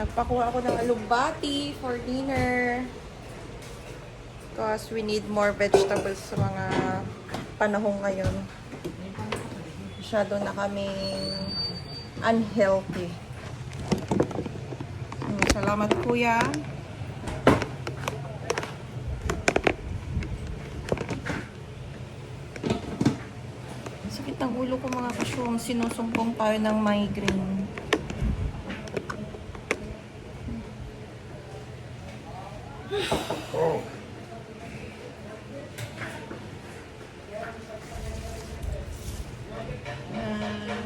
Nagpakuha ako ng alugbati for dinner. Because we need more vegetables sa mga panahon ngayon. Masyado na kaming unhealthy. Mm, Salamat kuya. Sakit ng ulo ko mga kasyong sinusumpong tayo ng migraine. Yan,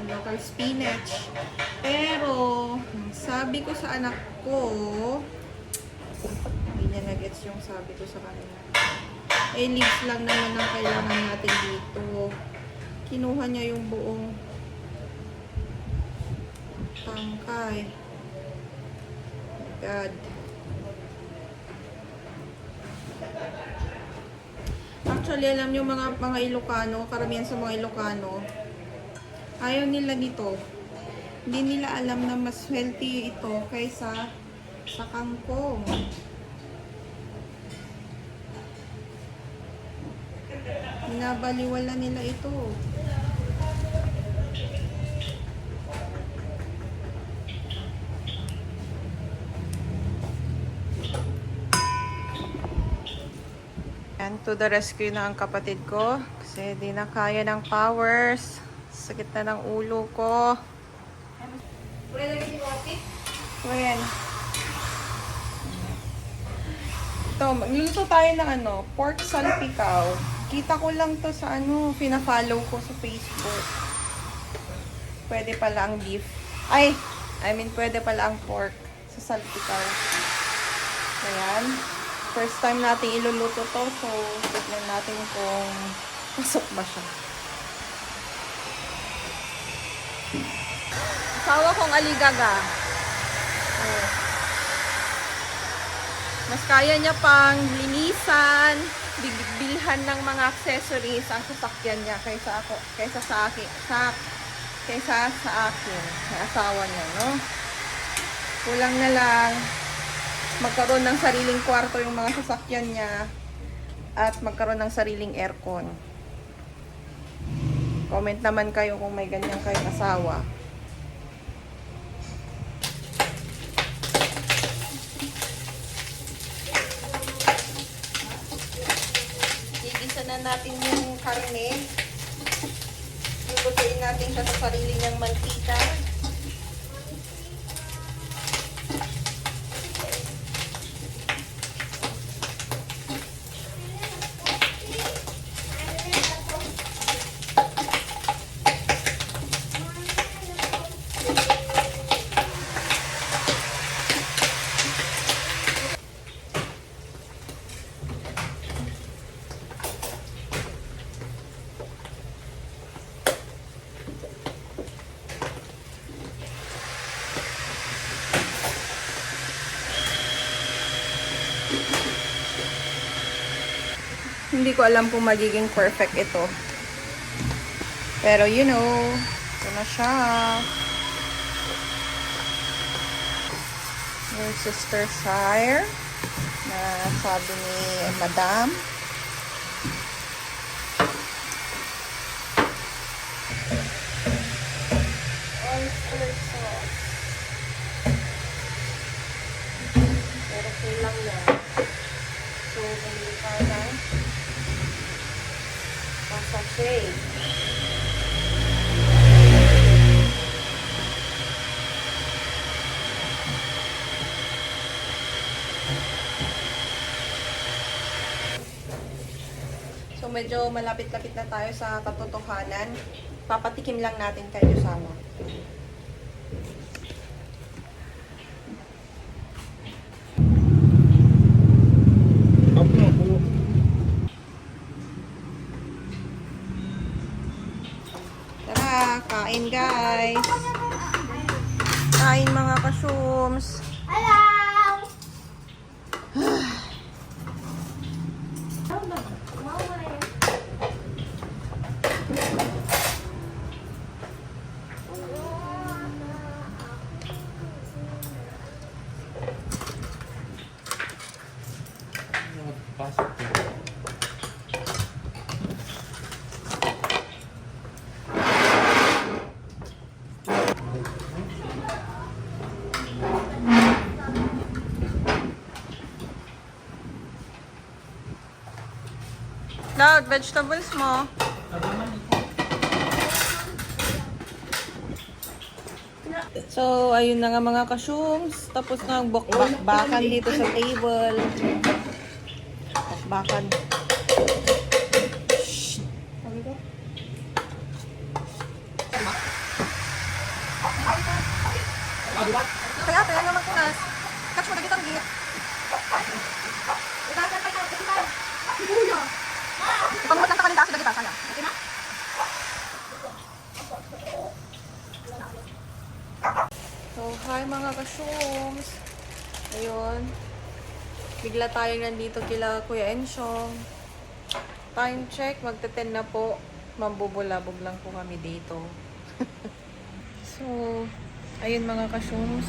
local spinach. Pero, sabi ko sa anak ko, hindi niya nagets yung sabi ko sa kanila. Eh, leaves lang naman ang kailangan natin dito. Kinuha niya yung buong tangkay. God. Actually, alam niyo mga mga Ilocano, karamihan sa mga Ilocano, ayaw nila nito. Hindi nila alam na mas healthy ito kaysa sa kangkong. Binabaliwala nila ito. To the rescue na ang kapatid ko. Kasi di na kaya ng powers. Sakit na ng ulo ko. Ayan. Ito, magluluto tayo ng ano, pork salpikaw. Kita ko lang to sa ano, pina-follow ko sa Facebook. Pwede pala ang beef. Ay, I mean, pwede pala ang pork sa salpikaw. Ayan. First time natin iluluto to, so tignan natin kung pasok ba siya. Asawa kong aligaga. Oh. Mas kaya niya pang linisan, bil- bilhan ng mga accessories ang sasakyan niya kaysa ako, kaysa sa akin, sa kaysa sa akin, sa asawa niya, no? Kulang na lang magkaroon ng sariling kwarto yung mga sasakyan niya at magkaroon ng sariling aircon. Comment naman kayo kung may ganyan kayong asawa. Igisa na natin yung karne. Lulutuin natin sa sarili niyang mantika. Hindi ko alam kung magiging perfect ito. Pero you know, ito na siya. Your sister Shire na sabi ni Madam. Oyster sauce. Pero kulang yan. So, bumili tayo ng So, medyo malapit-lapit na tayo sa katotohanan. Papatikim lang natin kayo sama. Guys. Kain mga kasyums. Hello! Loud, vegetables mo. So, ayun na nga mga kasyums. Tapos na ang bakbakan dito sa table. Bakbakan. Kaya ate, ano magkunas? Catch mo na kitang git. Ipangumot lang sa kanila kasi dagita, sayang. So, hi mga kasyums. Ayun. Bigla tayo nandito kila Kuya Ensyong. Time check, magte-10 na po. Mambubulabog lang po kami dito. so, ayun mga kasyums.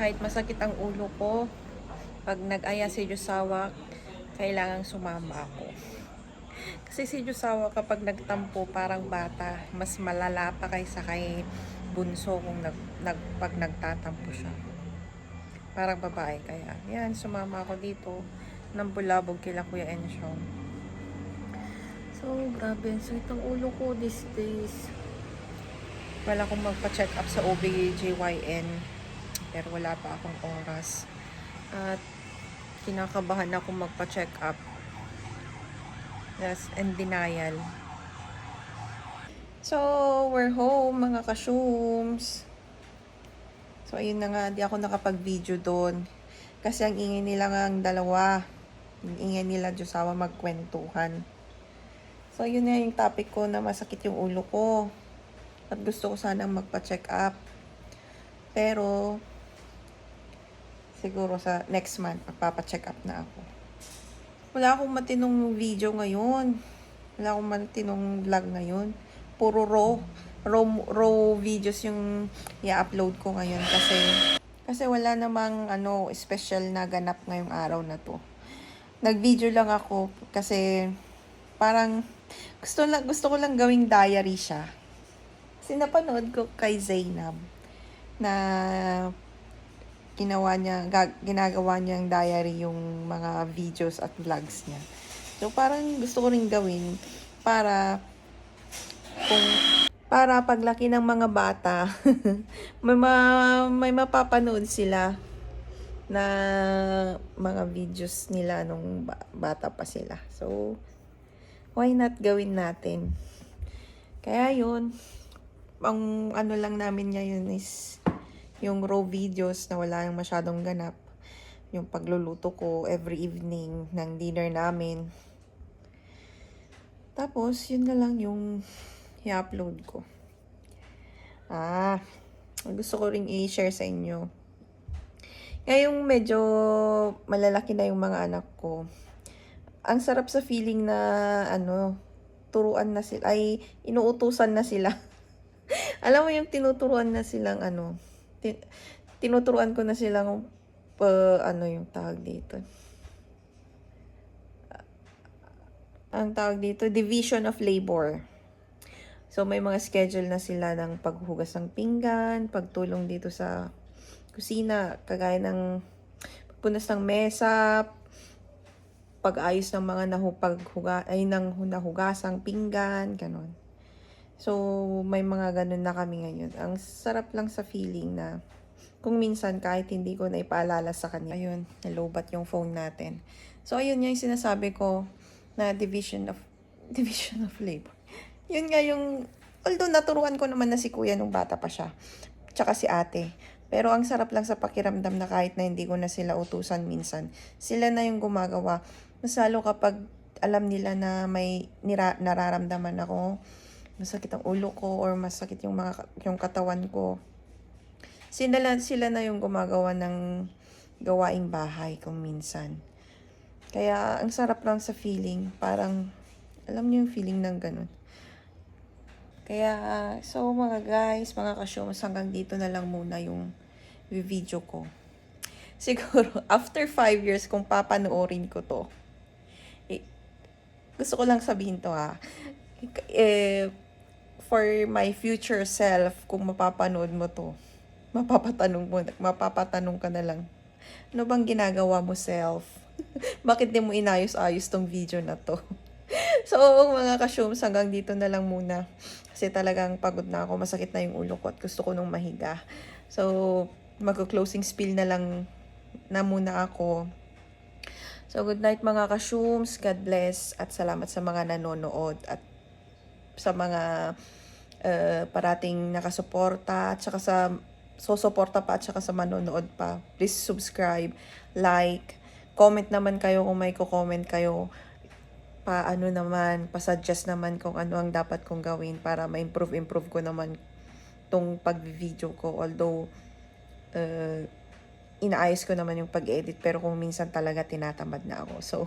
Kahit masakit ang ulo ko, pag nag-aya si Josawa, kailangang sumama ako. Kasi si Josawa kapag nagtampo parang bata, mas malala pa kaysa kay bunso kung nag, nag, pag nagtatampo siya. Parang babae kaya. Yan, sumama ako dito ng bulabog kila Kuya Ensyong. So, grabe. So, itong ulo ko these days. Wala akong magpa-check up sa OBGYN. Pero wala pa akong oras. At kinakabahan ako magpa-check up. Yes, and denial. So, we're home, mga kasyums. So, ayun na nga, di ako nakapag-video doon. Kasi ang ingay nila nga ang dalawa. Ang ingay nila Diyosawa magkwentuhan. So, yun na yung topic ko na masakit yung ulo ko. At gusto ko sanang magpa-check up. Pero, siguro sa next month, magpapa-check up na ako. Wala akong matinong video ngayon. Wala akong matinong vlog ngayon. Puro raw. Raw, raw videos yung i-upload ko ngayon kasi kasi wala namang ano special na ganap ngayong araw na to. Nag-video lang ako kasi parang Gusto, lang, gusto ko lang gawing diary siya. Kasi napanood ko kay Zainab na ginawa niya, ga- ginagawa niyang diary yung mga videos at vlogs niya. So, parang gusto ko rin gawin para kung para paglaki ng mga bata, may, ma, may mapapanood sila na mga videos nila nung ba- bata pa sila. So, why not gawin natin? Kaya yun, ang ano lang namin ngayon is yung raw videos na wala yung masyadong ganap. Yung pagluluto ko every evening ng dinner namin. Tapos, yun na lang yung i-upload ko. Ah, gusto ko ring i-share sa inyo. Ngayong medyo malalaki na yung mga anak ko, ang sarap sa feeling na ano, turuan na sila, ay inuutusan na sila. Alam mo yung tinuturuan na silang ano, tin- tinuturuan ko na silang pa, ano yung tawag dito. Ang tawag dito, division of labor. So, may mga schedule na sila ng paghugas ng pinggan, pagtulong dito sa kusina, kagaya ng punas ng mesa, pag-ayos ng mga nahupaghuga, ay ng nahugasang pinggan, ganon. So, may mga ganun na kami ngayon. Ang sarap lang sa feeling na kung minsan kahit hindi ko na ipaalala sa kanya, ayun, nalobat yung phone natin. So, ayun yung sinasabi ko na division of division of labor. Yun nga yung, although naturuan ko naman na si kuya nung bata pa siya, tsaka si ate. Pero ang sarap lang sa pakiramdam na kahit na hindi ko na sila utusan minsan, sila na yung gumagawa. Mas lalo kapag alam nila na may nira, nararamdaman ako, masakit ang ulo ko or masakit yung mga yung katawan ko. Sila, sila na yung gumagawa ng gawaing bahay kung minsan. Kaya ang sarap lang sa feeling, parang alam niyo yung feeling ng ganun. Kaya, so mga guys, mga kasyomas, hanggang dito na lang muna yung video ko. Siguro, after 5 years, kung papanoorin ko to, eh, gusto ko lang sabihin to ha, eh, for my future self, kung mapapanood mo to, mapapatanong mo, mapapatanong ka na lang, ano bang ginagawa mo self? Bakit di mo inayos-ayos tong video na to? so, mga kasyums, hanggang dito na lang muna. Kasi talagang pagod na ako, masakit na yung ulo ko at gusto ko nung mahiga. So, mag-closing spiel na lang na muna ako. So, good night mga kasyums. God bless. At salamat sa mga nanonood at sa mga uh, parating nakasuporta at saka sa susuporta pa at saka sa manonood pa. Please subscribe, like, comment naman kayo kung may ko-comment kayo. Pa ano naman, pa-suggest naman kung ano ang dapat kong gawin para ma-improve improve ko naman tong pag-video ko. Although uh, inaayos ko naman yung pag-edit pero kung minsan talaga tinatamad na ako. So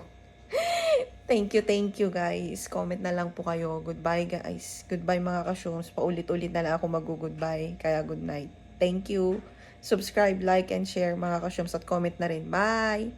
thank you thank you guys. Comment na lang po kayo. Goodbye guys. Goodbye mga kasyums paulit-ulit na lang ako mag-goodbye. Kaya good night. Thank you. Subscribe like and share mga kasyums at comment na rin. Bye